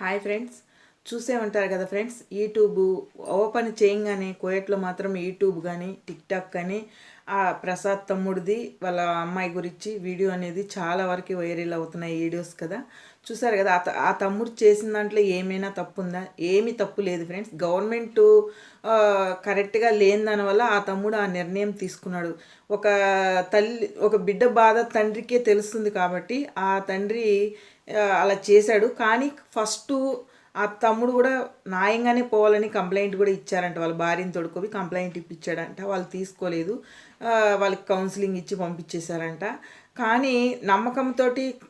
Hi friends. చూసే ఉంటారు కదా ఫ్రెండ్స్ యూట్యూబ్ ఓపెన్ చేయంగానే కోయట్లో మాత్రం యూట్యూబ్ కానీ టిక్టాక్ కానీ ఆ ప్రసాద్ తమ్ముడిది వాళ్ళ అమ్మాయి గురించి వీడియో అనేది చాలా వరకు వైరల్ అవుతున్నాయి వీడియోస్ కదా. చూసారు కదా ఆ ఆ తమ్ముడు చేసిన దాంట్లో ఏమైనా తప్పు ఉందా ఏమీ తప్పు లేదు ఫ్రెండ్స్. గవర్నమెంట్ కరెక్ట్గా లేని దానివల్ల ఆ తమ్ముడు ఆ నిర్ణయం తీసుకున్నాడు. ఒక తల్లి ఒక బిడ్డ బాధ తండ్రికే తెలుస్తుంది కాబట్టి ఆ తండ్రి అలా చేశాడు. కానీ ఫస్ట్ ఆ తమ్ముడు కూడా న్యాయంగానే పోవాలని కంప్లైంట్ కూడా ఇచ్చారంట. వాళ్ళ భార్యని తొడుకోవి కంప్లైంట్ ఇప్పించాడంట. వాళ్ళు తీసుకోలేదు. వాళ్ళకి కౌన్సిలింగ్ ఇచ్చి పంపించేశారంట. కానీ నమ్మకంతో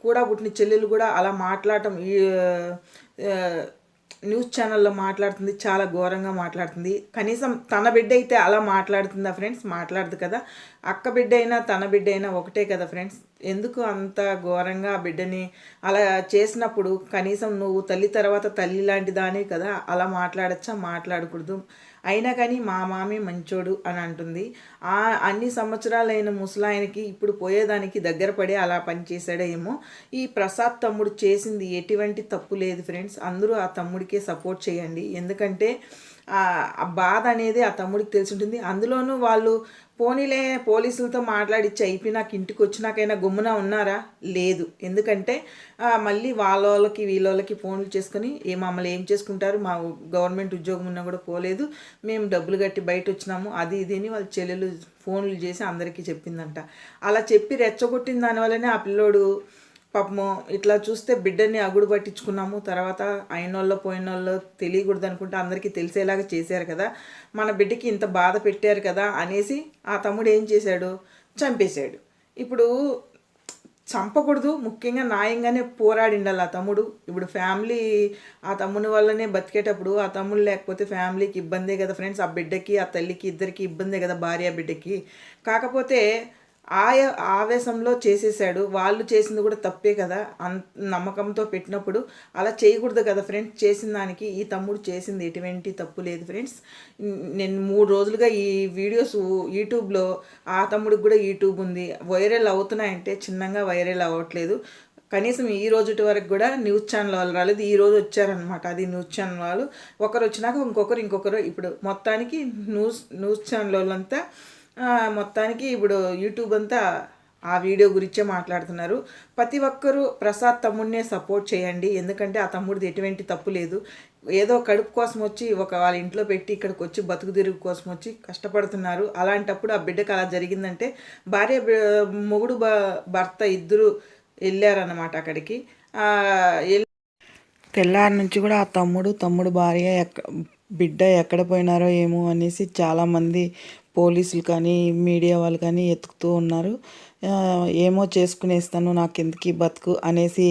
కూడా పుట్టిన చెల్లెలు కూడా అలా మాట్లాడటం న్యూస్ ఛానల్లో మాట్లాడుతుంది. చాలా ఘోరంగా మాట్లాడుతుంది. కనీసం తన బిడ్డ అయితే అలా మాట్లాడుతుందా ఫ్రెండ్స్? మాట్లాడదు కదా. అక్క బిడ్డ అయినా తన బిడ్డ అయినా ఒకటే కదా ఫ్రెండ్స్? ఎందుకు అంత ఘోరంగా ఆ బిడ్డని అలా చేసినప్పుడు కనీసం నువ్వు తల్లి తర్వాత తల్లి లాంటి దానే కదా అలా మాట్లాడచ్చా? మాట్లాడకూడదు. అయినా కానీ మా మామే మంచోడు అని అంటుంది. ఆ అన్ని సంవత్సరాలైన ముసలాయనకి ఇప్పుడు పోయేదానికి దగ్గర పడి అలా పనిచేశాడేమో ఈ ప్రసాద్ తమ్ముడు చేసింది ఎటువంటి తప్పు లేదు ఫ్రెండ్స్. అందరూ ఆ తమ్ముడికే సపోర్ట్ చేయండి. ఎందుకంటే ఆ బాధ అనేది ఆ తమ్ముడికి తెలిసి ఉంటుంది అందులోనూ వాళ్ళు పోనీలే పోలీసులతో మాట్లాడిచ్చి అయిపోయి నాకు ఇంటికి వచ్చినాకైనా గుమ్మున ఉన్నారా? లేదు. ఎందుకంటే మళ్ళీ వాళ్ళ వాళ్ళకి వీళ్ళకి ఫోన్లు చేసుకొని ఏ మమ్మల్ని ఏం చేసుకుంటారు? మా గవర్నమెంట్ ఉద్యోగం ఉన్నా కూడా పోలేదు. మేము డబ్బులు కట్టి బయట వచ్చినాము. అది ఇది అని వాళ్ళ చెల్లెలు ఫోన్లు చేసి అందరికీ చెప్పిందంట. అలా చెప్పి రెచ్చగొట్టిన దానివల్లనే ఆ పిల్లోడు పాపము ఇట్లా చూస్తే బిడ్డని అగుడు పట్టించుకున్నాము. తర్వాత అయినోళ్ళో పోయినోళ్ళో తెలియకూడదు అనుకుంటే అందరికీ తెలిసేలాగా చేశారు కదా. మన బిడ్డకి ఇంత బాధ పెట్టారు కదా అనేసి ఆ తమ్ముడు ఏం చేశాడు? చంపేశాడు. ఇప్పుడు చంపకూడదు ముఖ్యంగా న్యాయంగానే పోరాడిండాలి ఆ తమ్ముడు. ఇప్పుడు ఫ్యామిలీ ఆ తమ్ముని వల్లనే బతికేటప్పుడు ఆ తమ్ముడు లేకపోతే ఫ్యామిలీకి ఇబ్బందే కదా ఫ్రెండ్స్. ఆ బిడ్డకి ఆ తల్లికి ఇద్దరికి ఇబ్బందే కదా భార్య బిడ్డకి. కాకపోతే ఆయ ఆవేశంలో చేసేసాడు వాళ్ళు చేసింది కూడా తప్పే కదా. అన్ నమ్మకంతో పెట్టినప్పుడు అలా చేయకూడదు కదా ఫ్రెండ్స్. చేసిన దానికి ఈ తమ్ముడు చేసింది ఎటువంటి తప్పు లేదు ఫ్రెండ్స్. నేను మూడు రోజులుగా ఈ వీడియోస్ యూట్యూబ్లో ఆ తమ్ముడికి కూడా యూట్యూబ్ ఉంది. వైరల్ అవుతున్నాయంటే చిన్నగా వైరల్ అవ్వట్లేదు. కనీసం ఈ రోజుటి వరకు కూడా న్యూస్ ఛానల్ వాళ్ళు రాలేదు. ఈ రోజు వచ్చారనమాట అది న్యూస్ ఛానల్ వాళ్ళు. ఒకరు వచ్చినాక ఇంకొకరు ఇంకొకరు. ఇప్పుడు మొత్తానికి న్యూస్ న్యూస్ ఛానల్ వాళ్ళంతా మొత్తానికి ఇప్పుడు యూట్యూబ్ అంతా ఆ వీడియో గురించే మాట్లాడుతున్నారు. ప్రతి ఒక్కరూ ప్రసాద్ తమ్ముడినే సపోర్ట్ చేయండి. ఎందుకంటే ఆ తమ్ముడిది ఎటువంటి తప్పు లేదు. ఏదో కడుపు కోసం వచ్చి ఒక వాళ్ళ ఇంట్లో పెట్టి ఇక్కడికి వచ్చి బతుకు తిరుగు కోసం వచ్చి కష్టపడుతున్నారు. అలాంటప్పుడు ఆ బిడ్డకు అలా జరిగిందంటే భార్య మొగుడు బ- భర్త ఇద్దరు వెళ్ళారన్నమాట అక్కడికి. తెల్లారి నుంచి కూడా ఆ తమ్ముడు తమ్ముడు భార్య ఎక్క బిడ్డ ఎక్కడ పోయినారో ఏమో అనేసి చాలామంది పోలీసులు కానీ మీడియా వాళ్ళు కానీ ఎత్తుకుతూ ఉన్నారు. ఏమో చేసుకునేస్తాను నాకు ఎందుకు బతుకు అనేసి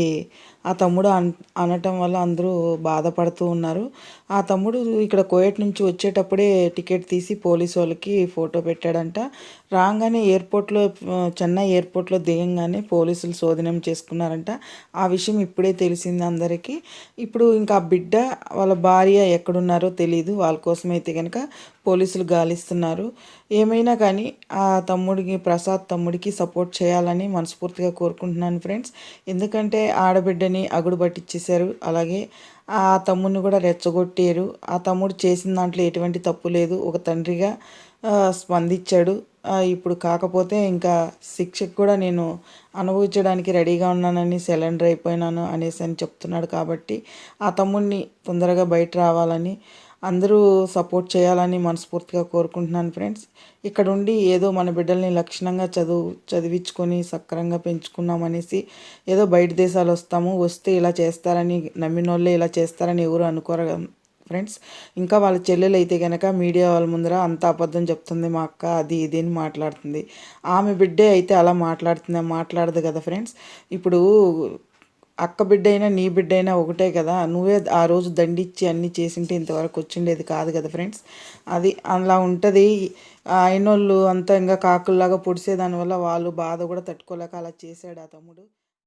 ఆ తమ్ముడు అన్ అనటం వల్ల అందరూ బాధపడుతూ ఉన్నారు. ఆ తమ్ముడు ఇక్కడ కోయట్ నుంచి వచ్చేటప్పుడే టికెట్ తీసి పోలీసు వాళ్ళకి ఫోటో పెట్టాడంట. రాగానే ఎయిర్పోర్ట్లో చెన్నై ఎయిర్పోర్ట్లో దిగంగానే పోలీసులు శోధనం చేసుకున్నారంట. ఆ విషయం ఇప్పుడే తెలిసింది అందరికీ. ఇప్పుడు ఇంకా ఆ బిడ్డ వాళ్ళ భార్య ఎక్కడున్నారో తెలియదు వాళ్ళ కోసమైతే కనుక పోలీసులు గాలిస్తున్నారు. ఏమైనా కానీ ఆ తమ్ముడికి ప్రసాద్ తమ్ముడికి సపోర్ట్ సపోర్ట్ చేయాలని మనస్ఫూర్తిగా కోరుకుంటున్నాను ఫ్రెండ్స్. ఎందుకంటే ఆడబిడ్డని అగుడు పట్టించేశారు అలాగే ఆ తమ్ముడిని కూడా రెచ్చగొట్టారు. ఆ తమ్ముడు చేసిన దాంట్లో ఎటువంటి తప్పు లేదు. ఒక తండ్రిగా స్పందించాడు. ఇప్పుడు కాకపోతే ఇంకా శిక్షకు కూడా నేను అనుభవించడానికి రెడీగా ఉన్నానని సిలిండర్ అయిపోయినాను అనేసి అని చెప్తున్నాడు కాబట్టి ఆ తమ్ముడిని తొందరగా బయట రావాలని అందరూ సపోర్ట్ చేయాలని మనస్ఫూర్తిగా కోరుకుంటున్నాను ఫ్రెండ్స్. ఇక్కడ ఉండి ఏదో మన బిడ్డల్ని లక్షణంగా చదువు చదివించుకొని సక్రంగా పెంచుకున్నామనేసి ఏదో బయట దేశాలు వస్తాము వస్తే ఇలా చేస్తారని నమ్మినోళ్ళే ఇలా చేస్తారని ఎవరు అనుకోరు ఫ్రెండ్స్. ఇంకా వాళ్ళ చెల్లెలు అయితే కనుక మీడియా వాళ్ళ ముందర అంత అబద్ధం చెప్తుంది మా అక్క అది ఇది అని మాట్లాడుతుంది. ఆమె బిడ్డే అయితే అలా మాట్లాడుతుంది మాట్లాడదు కదా ఫ్రెండ్స్. ఇప్పుడు అక్క బిడ్డ అయినా నీ బిడ్డ అయినా ఒకటే కదా. నువ్వే ఆ రోజు దండిచ్చి అన్నీ చేసింటే ఇంతవరకు వచ్చిండేది కాదు కదా ఫ్రెండ్స్. అది అలా ఉంటుంది. అయినోళ్ళు అంతా ఇంకా కాకుల్లాగా పొడిసే దానివల్ల వాళ్ళు బాధ కూడా తట్టుకోలేక అలా చేశాడు ఆ తమ్ముడు.